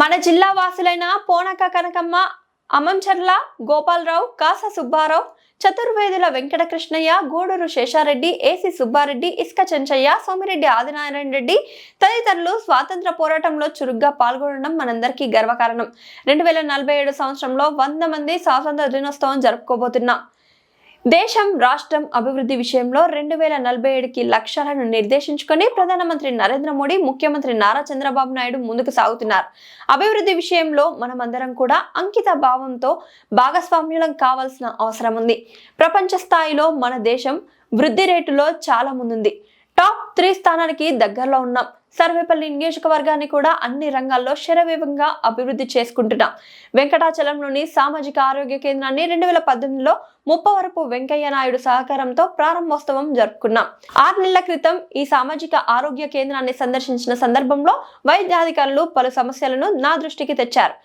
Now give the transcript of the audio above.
మన జిల్లా వాసులైన పోనక కనకమ్మ అమంచర్ల గోపాలరావు కాస సుబ్బారావు చతుర్వేదుల వెంకటకృష్ణయ్య గూడూరు శేషారెడ్డి ఏసీ సుబ్బారెడ్డి ఇసుక చెంచయ్య సోమిరెడ్డి ఆదినారాయణ రెడ్డి తదితరులు స్వాతంత్ర పోరాటంలో చురుగ్గా పాల్గొనడం మనందరికీ గర్వకారణం. రెండు వేల నలభై ఏడు సంవత్సరంలో వంద మంది స్వాతంత్ర దినోత్సవం జరుపుకోబోతున్నాం దేశం రాష్ట్రం అభివృద్ధి విషయంలో రెండు వేల నలభై ఏడుకి లక్ష్యాలను నిర్దేశించుకొని ప్రధానమంత్రి నరేంద్ర మోడీ ముఖ్యమంత్రి నారా చంద్రబాబు నాయుడు ముందుకు సాగుతున్నారు. అభివృద్ధి విషయంలో మనమందరం కూడా అంకిత భావంతో భాగస్వామ్యులం కావాల్సిన అవసరం ఉంది. ప్రపంచ స్థాయిలో మన దేశం వృద్ధి రేటులో చాలా ముందుంది. టాప్ త్రీ స్థానానికి దగ్గరలో ఉన్నాం. సర్వేపల్లి నియోజకవర్గాన్ని కూడా అన్ని రంగాల్లో శరవేగంగా అభివృద్ధి చేసుకుంటున్నాం. వెంకటాచలంలోని సామాజిక ఆరోగ్య కేంద్రాన్ని రెండు వేల పద్దెనిమిదిలో ముప్పవరపు వెంకయ్య నాయుడు సహకారంతో ప్రారంభోత్సవం జరుపుకున్నాం. ఆరు నెలల క్రితం ఈ సామాజిక ఆరోగ్య కేంద్రాన్ని సందర్శించిన సందర్భంలో వైద్యాధికారులు పలు సమస్యలను నా దృష్టికి తెచ్చారు.